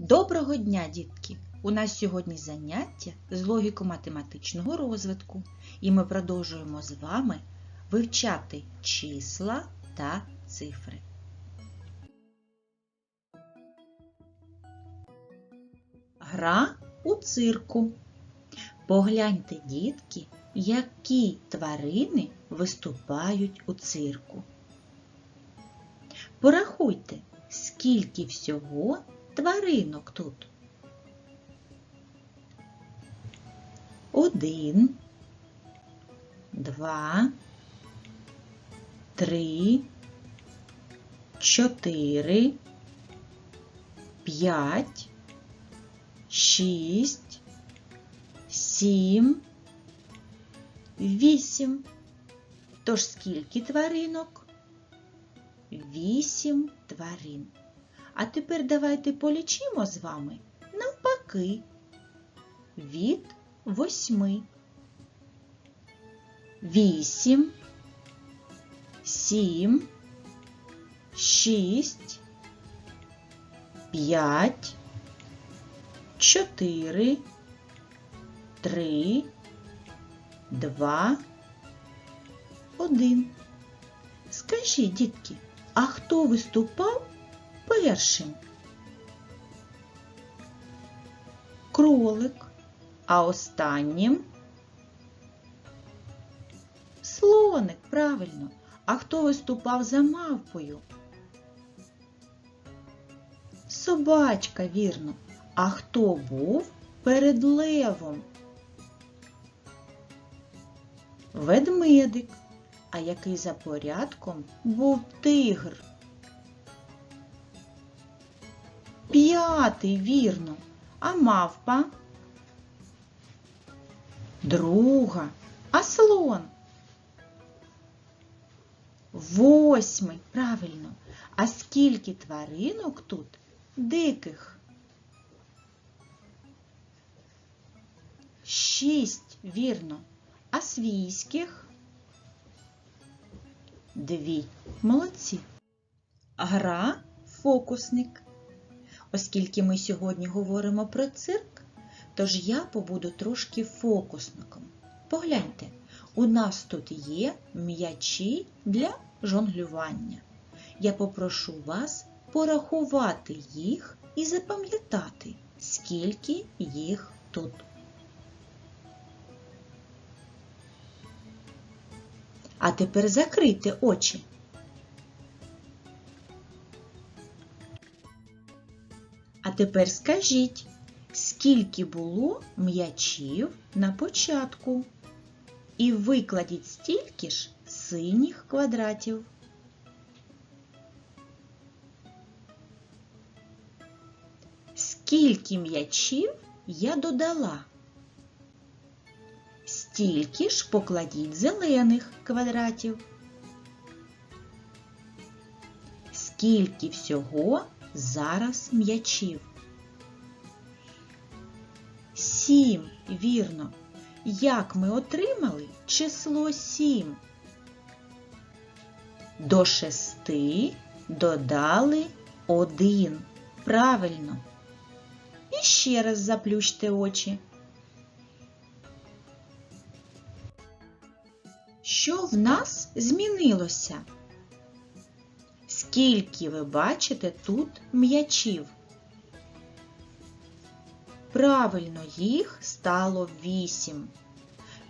Доброго дня, дітки! У нас сьогодні заняття з логіко-математичного розвитку, і ми продовжуємо з вами вивчати числа та цифри. Гра у цирку. Погляньте, дітки, які тварини виступають у цирку. Порахуйте, скільки всього тваринок тут. Один, два, три, чотири, п'ять, шість, сім, вісім. Тож скільки тваринок? Вісім тварин. А тепер давайте полічимо з вами навпаки. Від восьми. Вісім, сім, шість, п'ять, чотири, три, два, один. Скажіть, дітки, а хто виступав першим? Кролик, а останнім слоник, правильно. А хто виступав за мавпою? Собачка, вірно. А хто був перед левом? Ведмедик. А який за порядком був тигр? П'ятий, вірно. А мавпа? Друга. А слон? Восьмий, правильно. А скільки тваринок тут диких? Шість, вірно. А свійських? Дві. Молодці. Гра фокусник. Оскільки ми сьогодні говоримо про цирк, тож я побуду трошки фокусником. Погляньте, у нас тут є м'ячі для жонглювання. Я попрошу вас порахувати їх і запам'ятати, скільки їх тут. А тепер закрийте очі. А тепер скажіть, скільки було м'ячів на початку? І викладіть стільки ж синіх квадратів. Скільки м'ячів я додала? Стільки ж покладіть зелених квадратів. Скільки всього зараз м'ячів? Сім, вірно. Як ми отримали число сім? До шести додали один. Правильно. І ще раз заплющте очі. Що в нас змінилося? Скільки ви бачите тут м'ячів? Правильно, їх стало вісім.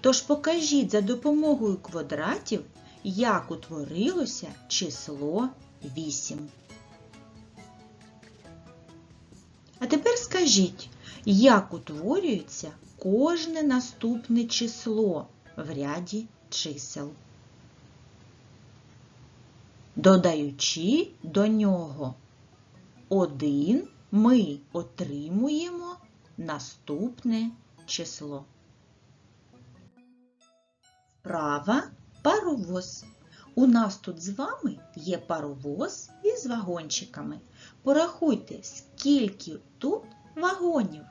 Тож покажіть за допомогою квадратів, як утворилося число 8. А тепер скажіть, як утворюється кожне наступне число в ряді чисел, додаючи до нього один, ми отримуємо наступне число. Вправа паровоз. У нас тут з вами є паровоз із вагончиками. Порахуйте, скільки тут вагонів.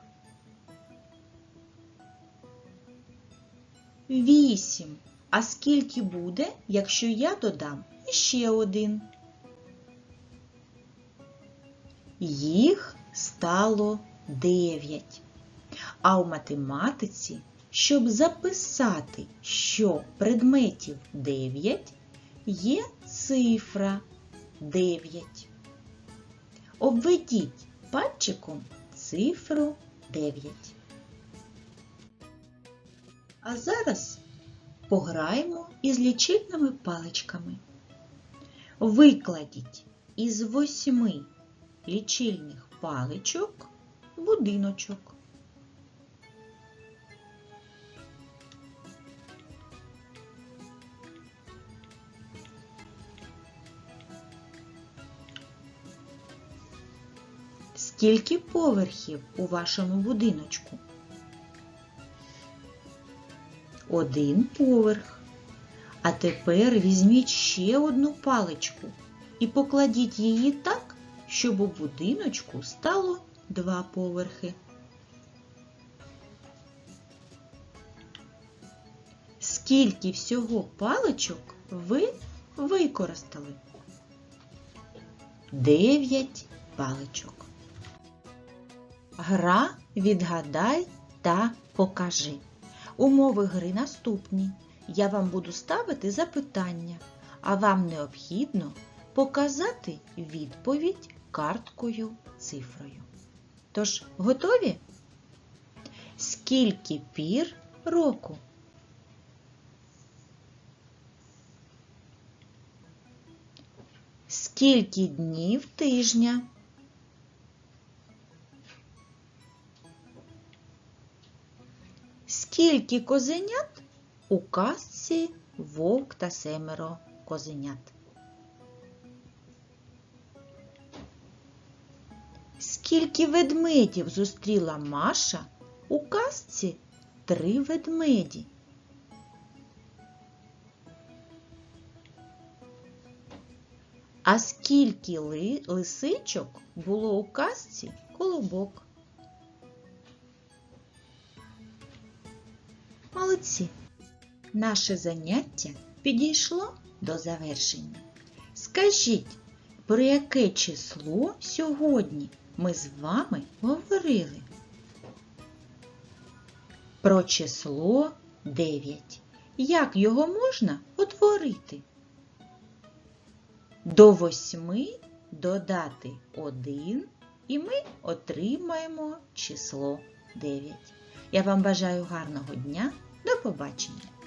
Вісім. А скільки буде, якщо я додам іще один? Їх стало 9. А у математиці, щоб записати, що предметів 9, є цифра 9. Обведіть пальчиком цифру 9. А зараз пограємо із лічильними паличками. Викладіть із восьми лічильних паличок будиночок. Скільки поверхів у вашому будиночку? Один поверх. А тепер візьміть ще одну паличку і покладіть її так, щоб у будиночку стало два поверхи. Скільки всього паличок ви використали? Дев'ять паличок. Гра відгадай та покажи. Умови гри наступні. Я вам буду ставити запитання, а вам необхідно показати відповідь карткою цифрою. Тож, готові? Скільки пір року? Скільки днів тижня? Скільки козенят у казці вовк та семеро козенят? Скільки ведмедів зустріла Маша у казці три ведмеді? А скільки ли, лисичок було у казці колобок? Молодці! Наше заняття підійшло до завершення. Скажіть, про яке число сьогодні ми з вами говорили? Про число 9. Як його можна утворити? До восьми додати 1 і ми отримаємо число 9. Я вам бажаю гарного дня. До побачення!